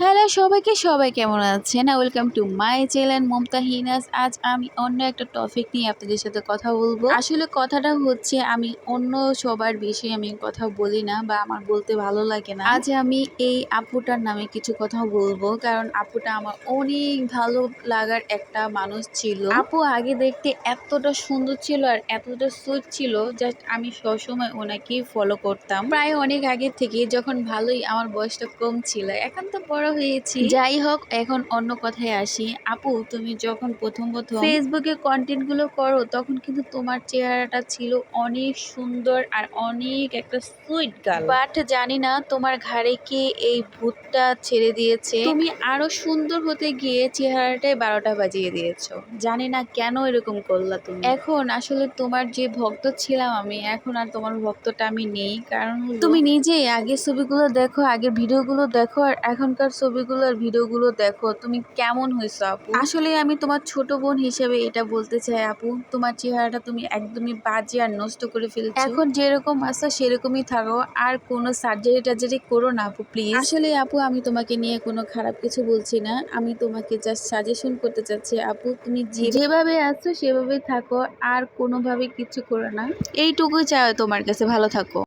Hello সবাইকে, সবাই কেমন আছেন? Welcome to my channel Mamata হিনাস আজ আমি অন্য একটা টপিক নিয়ে আপনাদের সাথে কথা বলব। আসলে কথাটা হচ্ছে, আমি অন্য সবার বিষয়ে আমি কথা বলি না বা আমার বলতে ভালো লাগে না। আজ আমি এই আপুটার নামে কিছু কথা বলব, কারণ আপুটা আমার অনেক ভালো লাগার একটা মানুষ ছিল। আপু আগে দেখতে এতটা সুন্দর ছিল আর এতটা সুইট ছিল জাস্ট আমি সবসময় ওনাকেই ফলো করতাম। প্রায় অনেক আগে থেকে যখন ভালোই আমার বয়সটা কম ছিল, এখন তো বড় হয়েছি। যাই হোক এখন অন্য কথায় আসি। আপু তুমি যখন প্রথম প্রথম ফেসবুকে কন্টেন্টগুলো করো তখন কিন্তু তোমার চেহারাটা ছিল অনেক সুন্দর আর অনেক একটা সুইট গার্ল বাট জানি না তোমার ঘাড়ে কে এই ভূতটা ছেড়ে দিয়েছে। তুমি আরও সুন্দর হতে গিয়ে চেহারাটাই বারোটা বাজিয়ে দিয়েছ। জানি না কেন এরকম করলা তুমি। এখন আসলে তোমার যে ভক্ত ছিলাম আমি এখন আর তোমার ভক্তটা আমি নেই। কারণ তুমি নিজেই আগের ছবিগুলো দেখো আগের ভিডিওগুলো দেখো আর এখনকার ছবিগুলো আর ভিডিওগুলো দেখো তুমি কেমন হয়েছো আপু? আসলে আমি তোমার ছোট বোন হিসেবে এটা বলতে চাই আপু তোমার চেহারাটা তুমি একদমই বাজে আর নষ্ট করে ফেলছো। এখন যেরকম আছো সেরকমই থাকো আর কোনো সার্জারি টার্জারি করো না আপু প্লিজ আসলে আপু আমি তোমাকে নিয়ে কোনো খারাপ কিছু বলছি না আমি তোমাকে জাস্ট সাজেশন করতে চাচ্ছি আপু তুমি যেভাবে আছো সেভাবে থাকো আর কোনোভাবে কিছু করো না। এইটুকুই চাই তোমার কাছে ভালো থাকো।